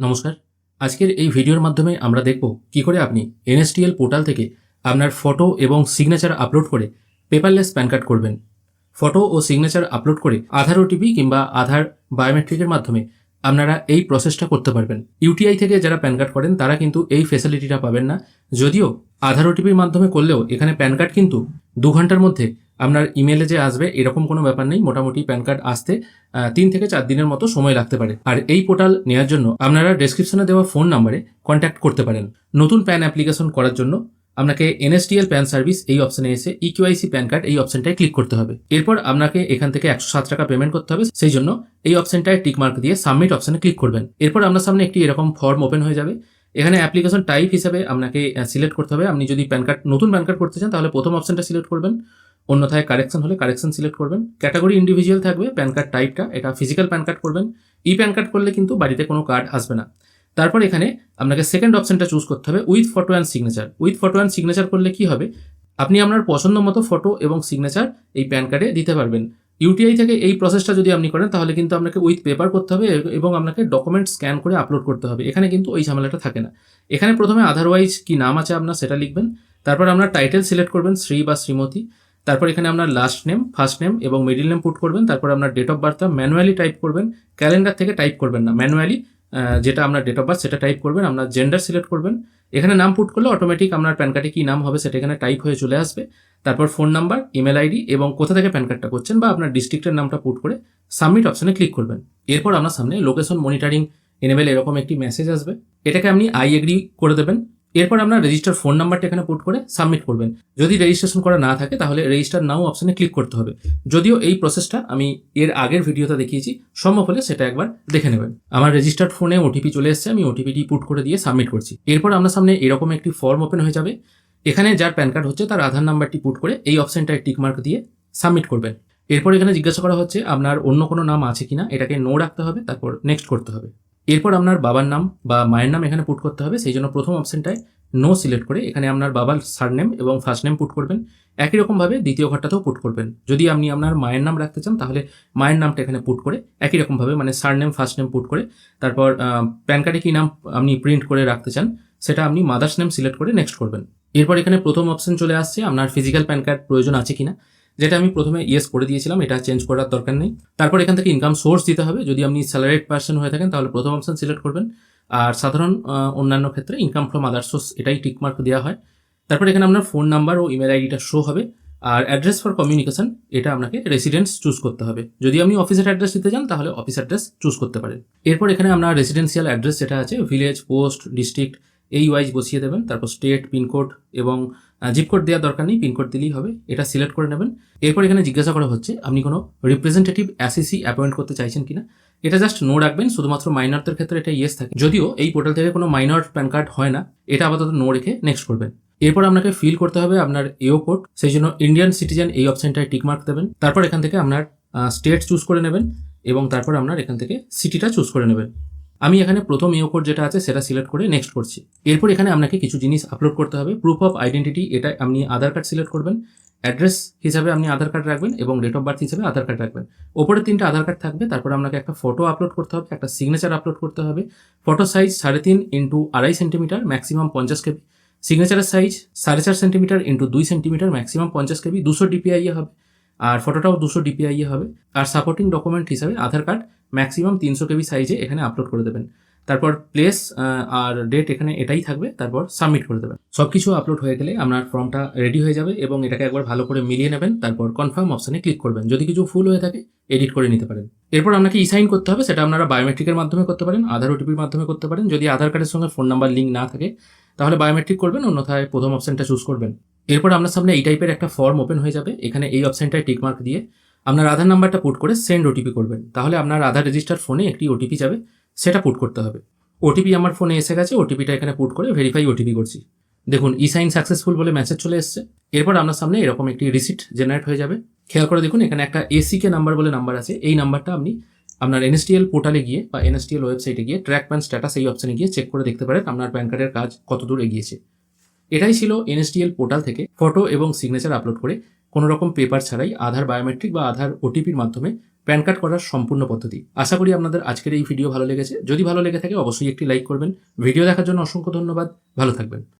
নমস্কার। আজকের এই ভিডিওর মাধ্যমে আমরা দেখব কি করে আপনি এনএসটিএল পোর্টাল থেকে আপনার ফটো এবং সিগনেচার আপলোড করে পেপারলেস প্যান কার্ড করবেন। ফটো ও সিগনেচার আপলোড করে আধার ওটিপি কিংবা আধার বায়োমেট্রিকের মাধ্যমে আপনারা এই প্রসেসটা করতে পারবেন। ইউটিআই থেকে যারা প্যান কার্ড করেন, তারা কিন্তু এই ফেসিলিটিটা পাবেন না। যদিও আধার ওটিপির মাধ্যমে করলেও এখানে প্যান কার্ড কিন্তু দু ঘণ্টার মধ্যে আপনার ইমেলে যে আসবে, এরকম কোনো ব্যাপার নেই। মোটামুটি প্যান কার্ড আসতে তিন থেকে চার দিনের মতো সময় লাগতে পারে। আর এই পোর্টাল নেওয়ার জন্য আপনারা ডেসক্রিপশনে দেওয়া ফোন নাম্বারে কন্ট্যাক্ট করতে পারেন। নতুন প্যান অ্যাপ্লিকেশন করার জন্য আপনাকে এনএসটিএল প্যান সার্ভিস এই অপশনে এসে ইকিউআইসি প্যান কার্ড এই অপশনটায় ক্লিক করতে হবে। এরপর আপনাকে এখান থেকে একশো সাত টাকা পেমেন্ট করতে হবে। সেই জন্য এই অপশনটায় টিক মার্ক দিয়ে সাবমিট অপশনে ক্লিক করবেন। এরপর আপনার সামনে একটি এরকম ফর্ম ওপেন হয়ে যাবে। এখানে অ্যাপ্লিকেশন টাইপ হিসেবে আপনাকে সিলেক্ট করতে হবে। আপনি যদি প্যান কার্ড নতুন প্যান কার্ড করতে চান, তাহলে প্রথম অপশনটা সিলেক্ট করবেন। অন্যথায় কারেকশন হলে কারেকশন সিলেক্ট করবেন। ক্যাটাগরি ইন্ডিভিজুয়াল থাকবে প্যান কার্ড টাইপটা এটা ফিজিক্যাল প্যান কার্ড করবেন। ই প্যান কার্ড করলে কিন্তু বাড়িতে কোনো কার্ড আসবে না। তারপর এখানে আপনাকে সেকেন্ড অপশনটা চুজ করতে হবে with photo and signature with photo and signature করলে কি হবে? আপনি আপনার পছন্দ মতো ফটো এবং সিগনেচার এই প্যান কার্ডে দিতে পারবেন। ইউটিআই থেকে এই প্রসেসটা যদি আপনি করেন, তাহলে কিন্তু আপনাকে উইথ পেপার করতে হবে এবং আপনাকে ডকুমেন্ট স্ক্যান করে আপলোড করতে হবে। এখানে কিন্তু ওই ঝামেলাটা থাকে না। এখানে প্রথমে আদারওয়াইজ কি নাম আছে আপনার সেটা লিখবেন। তারপর আপনার টাইটেল সিলেক্ট করবেন, শ্রী বা শ্রীমতী। তারপর এখানে আপনার লাস্ট নেম ফার্স্ট নেম এবং মিডিল নেম পুট করবেন, তারপর আপনার ডেট অফ বার্থটা ম্যানুয়ালি টাইপ করবেন ক্যালেন্ডার থেকে টাইপ করবেন না ম্যানুয়ালি যেটা আপনার ডেট অফ বার্থ সেটা টাইপ করবেন আপনার জেন্ডার সিলেক্ট করবেন, এখানে নাম পুট করলে অটোমেটিক আপনার প্যান কার্ডে কী নাম হবে সেটা এখানে টাইপ হয়ে চলে আসবে, তারপর ফোন নাম্বার ইমেল আইডি এবং কোথা থেকে প্যান কার্ডটা করছেন বা আপনার ডিস্ট্রিক্টের নামটা পুট করে সাবমিট অপশনে ক্লিক করবেন, এরপর আপনার সামনে লোকেশন মনিটরিং এনেবেল এরকম একটি মেসেজ আসবে, এটাকে আপনি আই এগ্রি করে দেবেন এরপর আপনার রেজিস্টার ফোন নাম্বারটা এখানে পুট করে সাবমিট করবেন। যদি রেজিস্ট্রেশন করা না থাকে, তাহলে রেজিস্টার নাও অপশানে ক্লিক করতে হবে। যদিও এই প্রসেসটা আমি এর আগের ভিডিওতে দেখিয়েছি, সম্ভব হলে সেটা একবার দেখে নেবেন। আমার রেজিস্টার্ড ফোনে ওটিপি চলে এসেছে, আমি ওটিপিটি পুট করে দিয়ে সাবমিট করছি। এরপর আপনার সামনে এরকম একটি ফর্ম ওপেন হয়ে যাবে। এখানে যার প্যান কার্ড হচ্ছে, তার আধার নাম্বারটি পুট করে এই অপশনটায় টিকমার্ক দিয়ে সাবমিট করবেন। এরপর এখানে জিজ্ঞাসা করা হচ্ছে, আপনার অন্য কোনো নাম আছে কিনা? এটাকে নো রাখতে হবে, তারপর নেক্সট করতে হবে। এরপর আপনার বাবার নাম বা মায়ের নাম এখানে পুট করতে হবে, সেই জন্য প্রথম অপশনটায় নো সিলেক্ট করে এখানে আপনার বাবার সারনেম এবং ফার্স্ট নেম পুট করবেন। একই রকমভাবে দ্বিতীয় ঘরটাতেও পুট করবেন। যদি আপনি আপনার মায়ের নাম রাখতে চান, তাহলে মায়ের নামটা এখানে পুট করে একই রকমভাবে মানে সারনেম ফার্স্ট নেম পুট করে তারপর প্যান কার্ডে কী নাম আপনি প্রিন্ট করে রাখতে চান, সেটা আপনি মাদার্স নেম সিলেক্ট করে নেক্সট করবেন। এরপর এখানে প্রথম অপশন চলে আসছে, আপনার ফিজিক্যাল প্যান কার্ড প্রয়োজন আছে কিনা। যেটা আমি প্রথমে ইয়েস করে দিয়েছিলাম, এটা চেঞ্জ করার দরকার নেই। তারপর এখান থেকে ইনকাম সোর্স দিতে হবে। যদি আপনি স্যালারিড পার্সন হয়ে থাকেন, তাহলে প্রথম অপশন সিলেক্ট করবেন। আর সাধারণ অন্যান্য ক্ষেত্রে ইনকাম ফ্রম আদার সোর্স এটাই টিকমার্ক দেওয়া হয়। তারপর এখানে আপনার ফোন নাম্বার ও ইমেল আইডিটা শো হবে। আর অ্যাড্রেস ফর কমিউনিকেশন এটা আপনাকে রেসিডেন্স চুজ করতে হবে। যদি আপনি অফিসের অ্যাড্রেস দিতে চান, তাহলে অফিস অ্যাড্রেস চুজ করতে পারেন। এরপর এখানে আপনার রেসিডেন্সিয়াল অ্যাড্রেস যেটা আছে ভিলেজ পোস্ট ডিস্ট্রিক্ট এই ওয়াইজ বসিয়ে দেবেন, তারপর স্টেট পিনকোড এবং জিপ কোড দেওয়ার দরকার নেই পিনকোড দিলেই হবে, এটা সিলেক্ট করে নেবেন। এরপর এখানে জিজ্ঞাসা করা হচ্ছে, আপনি কোনো রিপ্রেজেন্টেটিভ অ্যাসিসি অ্যাপয়েন্ট করতে চাইছেন কিনা? এটা জাস্ট নো রাখবেন, শুধুমাত্র মাইনরদের ক্ষেত্রে এটা ইয়েস থাকে। যদিও এই পোর্টাল থেকে কোনো মাইনর প্যান কার্ড হয় না, এটা আপাতত নো রেখে নেক্সট করবেন। এরপর আপনাকে ফিল করতে হবে আপনার এও কোড সেই জন্য ইন্ডিয়ান সিটিজেন এই অপশনটায় টিকমার্ক দেবেন। তারপর এখান থেকে আপনার স্টেট চুজ করে নেবেন এবং তারপর আপনার এখান থেকে সিটিটা চুজ করে নেবেন। আমি এখানে প্রথম ইও কোড যেটা আছে সেটা সিলেক্ট করে নেক্সট করছি। এরপর এখানে আপনাকে কিছু জিনিস আপলোড করতে হবে। প্রুফ অফ আইডেন্টিটি এটা আপনি আধার কার্ড সিলেক্ট করবেন। অ্যাড্রেস হিসাবে আপনি আধার কার্ড রাখবেন এবং ডেট অফ বার্থ হিসাবে আধার কার্ড রাখবেন। ওপরে তিনটা আধার কার্ড থাকবে, তারপর আপনাকে একটা ফটো আপলোড করতে হবে, একটা সিগনেচার আপলোড করতে হবে। ফটো সাইজ সাড়ে তিন ইন্টু আড়াই সেন্টিমিটার ম্যাক্সিমাম পঞ্চাশ কেবি। সিগনেচারের সাইজ সাড়ে চার সেন্টিমিটার ইন্টু দুই সেন্টিমিটার ম্যাক্সিমাম পঞ্চাশ কেবি। দুশো ডিপিআইএ হবে। আর ফটোটাও দুশো ডিপিআইএ হবে। আর সাপোর্টিং ডকুমেন্ট হিসাবে আধার কার্ড ম্যাক্সিমাম তিনশো কেবি সাইজে এখানে আপলোড করে দেবেন। তারপর প্লেস আর ডেট এখানে এটাই থাকবে। তারপর সাবমিট করে দেবেন। সব কিছু আপলোড হয়ে গেলে আপনার ফর্মটা রেডি হয়ে যাবে এবং এটাকে একবার ভালো করে মিলিয়ে নেবেন। তারপর কনফার্ম অপশানে ক্লিক করবেন। যদি কিছু ফুল হয়ে থাকে এডিট করে নিতে পারেন। এরপর আপনাকে ই সাইন করতে হবে। সেটা আপনারা বায়োমেট্রিকের মাধ্যমে করতে পারেন আধার ওটিপির মাধ্যমে করতে পারেন। যদি আধার কার্ডের সঙ্গে ফোন নাম্বার লিঙ্ক না থাকে, তাহলে বায়োমেট্রিক করবেন। অন্যথায় প্রথম অপশানটা চুজ করবেন। এরপর আপনার সামনে এই টাইপের একটা ফর্ম ওপেন হয়ে যাবে। এখানে এই অপশানটায় টিকমার্ক দিয়ে আপনার আধার নাম্বারটা পুট করে সেন্ড ওটিপি করবেন। তাহলে আপনার আধার রেজিস্টার ফোনে একটি ওটিপি যাবে, সেটা পুট করতে হবে। ওটিপি আমার ফোনে এসে গেছে ওটিপিটা এখানে পুট করে ভেরিফাই ওটিপি করছি। দেখুন ই সাইন সাকসেসফুল বলে মেসেজ চলে এসছে। এরপর আপনার সামনে এরকম একটি রিসিট জেনারেট হয়ে যাবে। খেয়াল করে দেখুন, এখানে একটা এসিকে নাম্বার বলে নাম্বার আছে। এই নাম্বারটা আপনি আপনার এনএসটিএল পোর্টালে গিয়ে বা এনএসটিএল ওয়েবসাইটে গিয়ে ট্র্যাক প্যান স্ট্যাটাস এই অপশনে গিয়ে চেক করে দেখতে পারেন আপনার প্যান কার্ডের কাজ কতদূর এগিয়েছে। এটাই ছিল এনএসটিএল পোর্টাল থেকে ফটো এবং সিগনেচার আপলোড করে কোনো রকম পেপার ছাড়াই আধার বায়োমেট্রিক বা আধার ওটিপির মাধ্যমে প্যান কার্ড করার সম্পূর্ণ পদ্ধতি। আশা করি আপনাদের আজকের এই ভিডিও ভালো লেগেছে। যদি ভালো লেগে থাকে, অবশ্যই একটি লাইক করবেন। ভিডিও দেখার জন্য অসংখ্য ধন্যবাদ। ভালো থাকবেন।